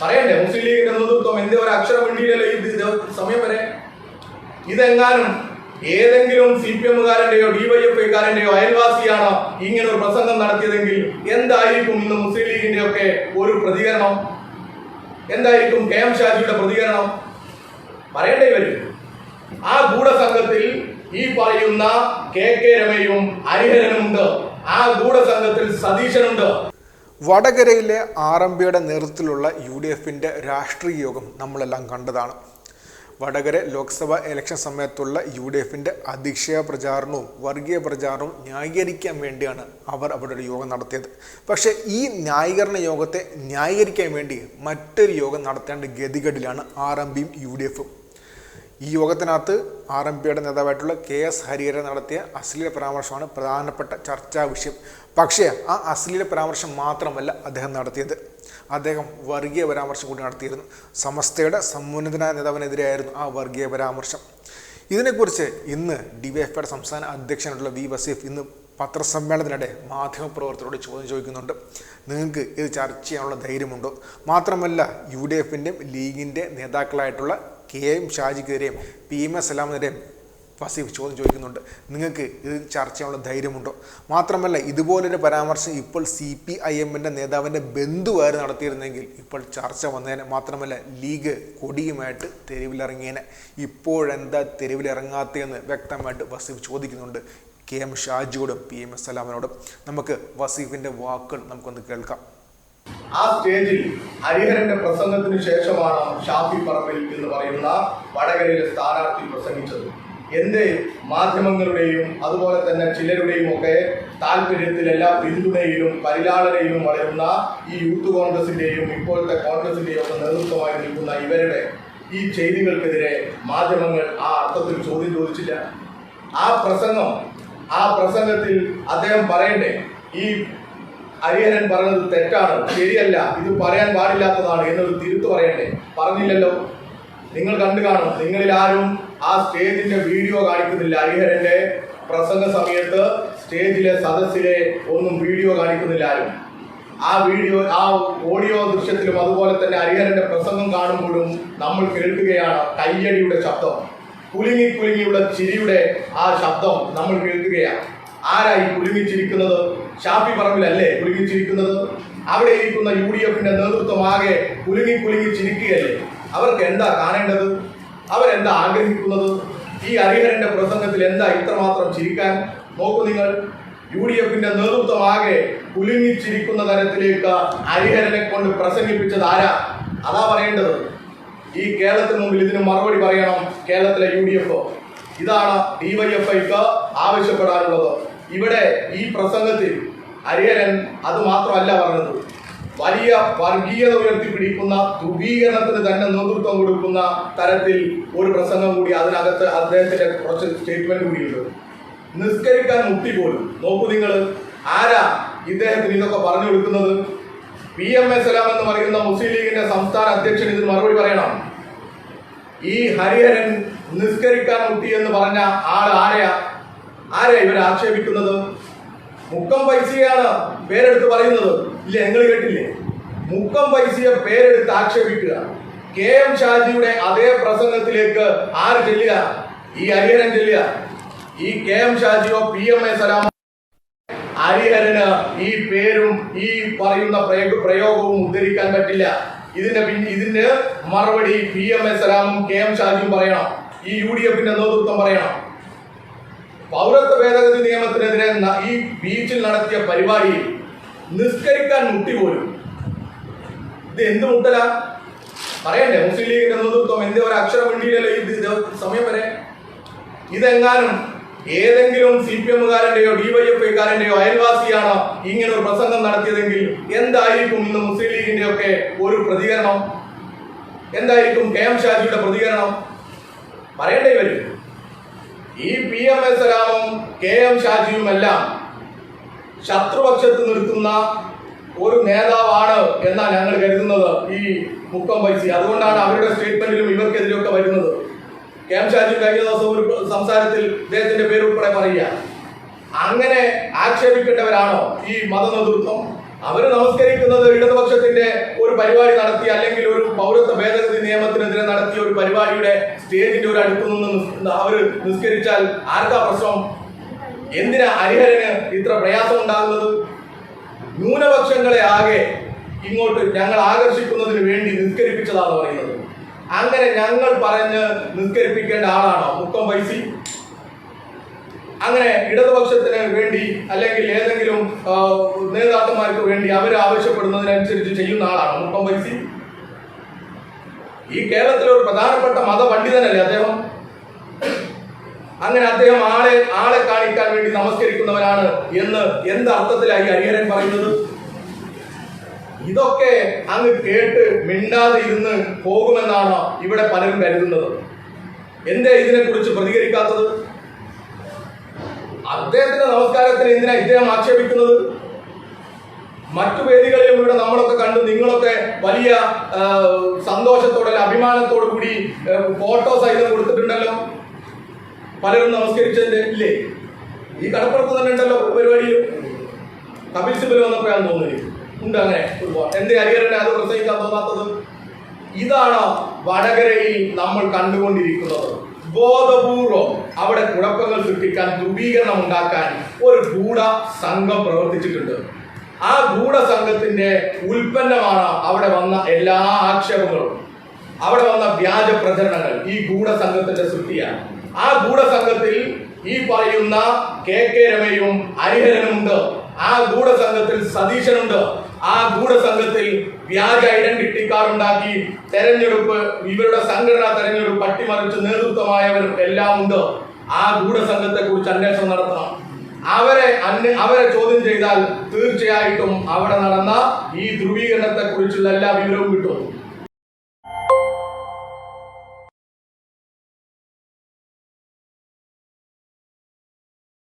പറയണ്ടേ മുസ്ലിം ലീഗിന്റെ നേതൃത്വം എന്തേ ഒരു അക്ഷരം വേണ്ടിയില്ലല്ലോ ഇത് സമയം വരെ? ഇതെങ്ങാനും ഏതെങ്കിലും സി പി എമ്മുകാരന്റെയോ ഡിവൈഎഫ്ഐക്കാരന്റെയോ അയൽവാസിയാണ് ഇങ്ങനെ ഒരു പ്രസംഗം നടത്തിയതെങ്കിൽ എന്തായിരിക്കും ഇന്ന് മുസ്ലിം ലീഗിന്റെ ഒക്കെ ഒരു പ്രതികരണം? എന്തായിരിക്കും കെ എം ഷാജിയുടെ പ്രതികരണം? പറയണ്ടേ ഇവർ? ആ ഗൂഢസംഘത്തിൽ ഈ പറയുന്ന കെ കെ രമയും ഹരിഹരനുണ്ട്. ആ ഗൂഢസംഘത്തിൽ സതീശനുണ്ട്. വടകരയിലെ പിയുടെ നേതൃത്വത്തിലുള്ള യു ഡി എഫിന്റെ രാഷ്ട്രീയ യോഗം നമ്മളെല്ലാം കണ്ടതാണ്. വടകര ലോക്സഭാ ഇലക്ഷൻ സമയത്തുള്ള യു ഡി എഫിന്റെ അധിക്ഷേപ പ്രചാരണവും വർഗീയ പ്രചാരണവും ന്യായീകരിക്കാൻ വേണ്ടിയാണ് അവർ അവിടെ ഒരു യോഗം നടത്തിയത്. പക്ഷേ ഈ ന്യായീകരണ യോഗത്തെ ന്യായീകരിക്കാൻ വേണ്ടി മറ്റൊരു യോഗം നടത്തേണ്ട ഗതികേടിലാണ് ആർ എം പിയും യു ഡി എഫും ഈ യോഗത്തിനകത്ത് ആർ എം പിയുടെ നേതാവായിട്ടുള്ള കെ എസ് ഹരിഹരൻ നടത്തിയ അശ്ലീല പരാമർശമാണ് പ്രധാനപ്പെട്ട ചർച്ചാ വിഷയം. പക്ഷേ ആ അശ്ലീല പരാമർശം മാത്രമല്ല അദ്ദേഹം നടത്തിയത്. അദ്ദേഹം വർഗീയ പരാമർശം കൂടി നടത്തിയിരുന്നു. സമസ്തയുടെ സമുന്നതനായ നേതാവിനെതിരെയായിരുന്നു ആ വർഗീയ പരാമർശം. ഇതിനെക്കുറിച്ച് ഇന്ന് ഡി വൈ എഫ് സംസ്ഥാന അധ്യക്ഷനായിട്ടുള്ള വി വസീഫ് ഇന്ന് പത്രസമ്മേളനത്തിനിടെ മാധ്യമപ്രവർത്തകരോട് ചോദ്യം ചോദിക്കുന്നുണ്ട്. നിങ്ങൾക്ക് ഇത് ചർച്ച ചെയ്യാനുള്ള ധൈര്യമുണ്ടോ? മാത്രമല്ല യു ഡി എഫിന്റെയും ലീഗിന്റെ നേതാക്കളായിട്ടുള്ള കെ എം ഷാജിക്കെതിരെയും പി എം എസ് സലാമിനെതിരെയും വസീഫ് ചോദ്യം ചോദിക്കുന്നുണ്ട്. നിങ്ങൾക്ക് ഇത് ചർച്ച ചെയ്യാനുള്ള ധൈര്യമുണ്ടോ? മാത്രമല്ല ഇതുപോലൊരു പരാമർശം ഇപ്പോൾ സി പി ഐ എമ്മിന്റെ നേതാവിന്റെ ബന്ധുവാര് നടത്തിയിരുന്നെങ്കിൽ ഇപ്പോൾ ചർച്ച വന്നേനെ. മാത്രമല്ല ലീഗ് കൊടിയുമായിട്ട് തെരുവിലിറങ്ങിയേനെ. ഇപ്പോഴെന്താ തെരുവിലിറങ്ങാത്തതെന്ന് വ്യക്തമായിട്ട് വസീഫ് ചോദിക്കുന്നുണ്ട്. കെ എം ഷാജിയോടും പി എം എസ് സലാമിനോടും. നമുക്ക് വസീഫിന്റെ വാക്കുകൾ നമുക്കൊന്ന് കേൾക്കാം. ആ സ്റ്റേജിൽ ഹരിഹരന്റെ പ്രസംഗത്തിന് ശേഷമാണ് ഷാഫി പറമ്പിൽ എന്ന് പറയുന്ന വടകരയിലെ സ്ഥാനാർത്ഥി പ്രസംഗിച്ചത്. എന്റെ മാധ്യമങ്ങളുടെയും അതുപോലെ തന്നെ ചിലരുടെയും ഒക്കെ താല്പര്യത്തിൽ എല്ലാ പിന്തുണയിലും പരിലാളനയിലും വളരുന്ന ഈ യൂത്ത് കോൺഗ്രസിന്റെയും ഇപ്പോഴത്തെ കോൺഗ്രസിന്റെയും ഒക്കെ നേതൃത്വമായി നിൽക്കുന്ന ഇവരുടെ ഈ ചെയ്തികൾക്കെതിരെ മാധ്യമങ്ങൾ ആ അർത്ഥത്തിൽ ചോദ്യം ചോദിച്ചില്ല. ആ പ്രസംഗം ആ പ്രസംഗത്തിൽ അദ്ദേഹം പറയണ്ടേ ഈ ഹരിഹരൻ പറഞ്ഞത് തെറ്റാണ് ശരിയല്ല ഇത് പറയാൻ പാടില്ലാത്തതാണ് എന്നൊരു തിരുത്തു പറയണ്ടേ? പറഞ്ഞില്ലല്ലോ. നിങ്ങൾ കണ്ടു കാണും നിങ്ങളിൽ ആരും ആ സ്റ്റേജിന്റെ വീഡിയോ കാണിക്കുന്നില്ല. ഹരിഹരന്റെ പ്രസംഗ സമയത്ത് സ്റ്റേജിലെ സദസ്സിലെ ഒന്നും വീഡിയോ കാണിക്കുന്നില്ല ആരും. ആ വീഡിയോ ആ ഓഡിയോ ദൃശ്യത്തിലും അതുപോലെ തന്നെ ഹരിഹരന്റെ പ്രസംഗം കാണുമ്പോഴും നമ്മൾ കേൾക്കുകയാണ് കയ്യടിയുടെ ശബ്ദം. കുലുങ്ങി കുലുങ്ങിയുള്ള ചിരിയുടെ ആ ശബ്ദം നമ്മൾ കേൾക്കുകയാണ്. ആരായി കുലുങ്ങിച്ചിരിക്കുന്നത് ഷാഫി പറമ്പിലല്ലേ കുലുങ്ങിച്ചിരിക്കുന്നത് അവിടെ ഇരിക്കുന്ന യു ഡി എഫിന്റെ നേതൃത്വം ആകെ കുലുങ്ങി കുലുങ്ങി ചിരിക്കുകയല്ലേ അവർക്ക് എന്താ കാണേണ്ടത്? അവരെന്താ ആഗ്രഹിക്കുന്നത്? ഈ ഹരിഹരന്റെ പ്രസംഗത്തിൽ എന്താ ഇത്രമാത്രം ചിരിക്കാൻ? നോക്കൂ നിങ്ങൾ. യു ഡി എഫിന്റെ നേതൃത്വം ആകെ കുലുങ്ങിച്ചിരിക്കുന്ന തരത്തിലേക്ക് ഹരിഹരനെ കൊണ്ട് പ്രസംഗിപ്പിച്ചത് ആരാ? അതാ പറയേണ്ടത്. ഈ കേരളത്തിന് മുമ്പിൽ ഇതിന് മറുപടി പറയണം കേരളത്തിലെ യു ഡി എഫ് ഇതാണ് ഡിവൈഎഫ്ഐക്ക് ആവശ്യപ്പെടാനുള്ളത്. ഇവിടെ ഈ പ്രസംഗത്തിൽ അരിയരൻ അത് മാത്രമല്ല പറഞ്ഞത്. വലിയ വർഗീയത ഉയർത്തിപ്പിടിക്കുന്ന ധ്രുവീകരണത്തിന് തന്നെ നേതൃത്വം കൊടുക്കുന്ന തരത്തിൽ ഒരു പ്രസംഗം കൂടി അതിനകത്ത് അദ്ദേഹത്തിന്റെ കുറച്ച് സ്റ്റേറ്റ്മെന്റ് കൂടിയുണ്ട്. നിസ്കരിക്കാൻ മുട്ടി പോലും. നോക്കൂ നിങ്ങൾ ആരാ ഇദ്ദേഹത്തിന് ഇതൊക്കെ പറഞ്ഞു കൊടുക്കുന്നത്? പി എം എ സലാം എന്ന് പറയുന്ന മുസ്ലിം ലീഗിന്റെ സംസ്ഥാന അധ്യക്ഷൻ ഇതിന് മറുപടി പറയണം. ഈ ഹരിഹരൻ നിസ്കരിക്കാൻ മുട്ടി എന്ന് പറഞ്ഞ ആൾ ആരെയാ? ആരെയാ ഇവർ ആക്ഷേപിക്കുന്നത്? മുക്കം പൈസയാണ് പേരെടുത്ത് പറയുന്നത്. ഇല്ല നിങ്ങൾ കേട്ടില്ലേ? മുക്കം പൈസയെ പേരെടുത്ത് ആക്ഷേപിക്കുക. കെ എം ഷാജിയുടെ അതേ പ്രസംഗത്തിലേക്ക് ആര് ചെല്ലുക? ഈ ഹരിഹരൻ ചെല്ലുക. ഈ കെ എം ഷാജിയോ പി എം എ സലാമ ഹരിഹരന് ഈ പേരും ഈ പറയുന്ന പ്രയോഗവും ഉദ്ധരിക്കാൻ പറ്റില്ല. ഇതിന്റെ ഇതിന്റെ മറുപടി പി എം എ സലാമും കെ എം ഷാജിയും പറയണം. ഈ യു ഡി എഫിന്റെ നേതൃത്വം പറയണം. പൗരത്വ ഭേദഗതി നിയമത്തിനെതിരെ ഈ ബീച്ചിൽ നടത്തിയ പരിപാടിയിൽ നിസ്കരിക്കാൻ മുട്ടി പോലും. ഇത് എന്ത് മുട്ടല? പറയണ്ടേ? മുസ്ലിം ലീഗിന്റെ നേതൃത്വം എന്തേ ഒരു അക്ഷരം വേണ്ടിയില്ലല്ലോ ഇത് സമയം വരെ. ഇതെങ്ങാനും ഏതെങ്കിലും സി പി എമ്മുകാരന്റെയോ ഡിവൈഎഫ്ഐക്കാരന്റെയോ അയൽവാസിയാണ് ഇങ്ങനെ ഒരു പ്രസംഗം നടത്തിയതെങ്കിൽ എന്തായിരിക്കും ഇന്ന് മുസ്ലിം ലീഗിന്റെ ഒക്കെ ഒരു പ്രതികരണം? എന്തായിരിക്കും കെ എം ഷാജിയുടെ പ്രതികരണം? പറയേണ്ടി വരും. ഈ പി എം എസ് സലാമും കെ എം ഷാജിയും എല്ലാം ശത്രുപക്ഷത്ത് നിർത്തുന്ന ഒരു നേതാവാണ് എന്നാണ് ഞങ്ങൾ കരുതുന്നത് ഈ മുക്കം വൈസി അതുകൊണ്ടാണ് അവരുടെ സ്റ്റേറ്റ്മെന്റിലും ഇവർക്കെതിരെയൊക്കെ വരുന്നത്. കെ എം ഷാജി കഴിഞ്ഞ ദിവസം ഒരു സംസാരത്തിൽ ഇദ്ദേഹത്തിന്റെ പേര് ഉൾപ്പെടെ പറയുക അങ്ങനെ ആക്ഷേപിക്കേണ്ടവരാണോ ഈ മത നേതൃത്വം അവർ നമസ്കരിക്കുന്നത് ഇടതുപക്ഷത്തിന്റെ ഒരു പരിപാടി നടത്തി അല്ലെങ്കിൽ ഒരു പൗരത്വ ഭേദഗതി നിയമത്തിനെതിരെ നടത്തിയ ഒരു പരിപാടിയുടെ സ്റ്റേജിന്റെ ഒരു അടുത്തു നിന്ന് അവർ നിസ്കരിച്ചാൽ ആർക്കാ പ്രശ്നം? എന്തിനാ ഹരിഹരന് ഇത്ര പ്രയാസം ഉണ്ടാകുന്നത് ന്യൂനപക്ഷങ്ങളെ ആകെ ഇങ്ങോട്ട് ഞങ്ങൾ ആകർഷിക്കുന്നതിന് വേണ്ടി നിസ്കരിപ്പിച്ചതാണ് പറയുന്നത്. അങ്ങനെ ഞങ്ങൾ പറഞ്ഞ് നിസ്കരിപ്പിക്കേണ്ട ആളാണോ? മുക്കം പൈസി അങ്ങനെ ഇടതുപക്ഷത്തിന് വേണ്ടി അല്ലെങ്കിൽ ഏതെങ്കിലും നേതാക്കന്മാർക്ക് വേണ്ടി അവർ ആവശ്യപ്പെടുന്നതിനനുസരിച്ച് ചെയ്യുന്ന ആളാണ്? മുക്കം പൈസി ഈ കേരളത്തിലെ ഒരു പ്രധാനപ്പെട്ട മതപണ്ഡിതനല്ലേ അദ്ദേഹം? അങ്ങനെ അദ്ദേഹം ആളെ ആളെ കാണിക്കാൻ വേണ്ടി നമസ്കരിക്കുന്നവനാണ് എന്ന് എന്ത് അർത്ഥത്തിലായി ഹരിഹരൻ പറയുന്നത്? ഇതൊക്കെ അങ്ങ് കേട്ട് മിണ്ടാതെ ഇരുന്ന് പോകുമെന്നാണ് ഇവിടെ പലരും കരുതുന്നത്. എന്തേ ഇതിനെക്കുറിച്ച് പ്രതികരിക്കാത്തത്? അദ്ദേഹത്തിന്റെ നമസ്കാരത്തിന് എന്തിനാ ഇദ്ദേഹം ആക്ഷേപിക്കുന്നത്? മറ്റു വേദികളിലും ഇവിടെ നമ്മളൊക്കെ കണ്ട് നിങ്ങളൊക്കെ വലിയ സന്തോഷത്തോടെ അഭിമാനത്തോടു കൂടി ഫോട്ടോ സഹിതം കൊടുത്തിട്ടുണ്ടല്ലോ. പലരും നമസ്കരിച്ചതിന്റെ ഇല്ലേ? ഈ കടപ്പുറത്ത് തന്നെ ഉണ്ടല്ലോ പരിപാടിയിൽ കപിൽ സിബൽ വന്നപ്പോഴാണ് തോന്നുന്നത്. ഉണ്ട് അങ്ങനെ ഒരുപാട്. എന്തേ ഹരിഹരനെ അത് പ്രസംഗിക്കാൻ തോന്നാത്തത് ഇതാണ് വടകരയിൽ നമ്മൾ കണ്ടുകൊണ്ടിരിക്കുന്നത്. ബോധപൂർവം അവിടെ കുഴപ്പങ്ങൾ സൃഷ്ടിക്കാൻ ധ്രുവീകരണം ഉണ്ടാക്കാൻ ഒരു ഗൂഢ സംഘം പ്രവർത്തിച്ചിട്ടുണ്ട്. ആ ഗൂഢസംഘത്തിന്റെ ഉൽപ്പന്നമാണ് അവിടെ വന്ന എല്ലാ ആക്ഷേപങ്ങളും. അവിടെ വന്ന വ്യാജ പ്രചരണങ്ങൾ ഈ ഗൂഢസംഘത്തിന്റെ സൃഷ്ടിയാണ്. ആ ഗൂഢസംഘത്തിൽ ഈ പറയുന്ന കെ കെ രമയും ഹരിഹരനുമുണ്ട്. ആ ഗൂഢസംഘത്തിൽ സതീശനുണ്ട്. ആ ഗൂഢസംഘത്തിൽ വ്യാജ ഐഡന്റിറ്റി കാർഡ് ഉണ്ടാക്കി തെരഞ്ഞെടുപ്പ് ഇവരുടെ സംഘടനാ തെരഞ്ഞെടുപ്പ് പട്ടിമറിച്ച് നേതൃത്വമായവർ എല്ലാം ഉണ്ട്. ആ ഗൂഢസംഘത്തെ കുറിച്ച് അന്വേഷണം നടത്തണം. അവരെ അവരെ ചോദ്യം ചെയ്താൽ തീർച്ചയായിട്ടും അവിടെ നടന്ന ഈ ധ്രുവീകരണത്തെ കുറിച്ചുള്ള എല്ലാ വിവരവും കിട്ടും.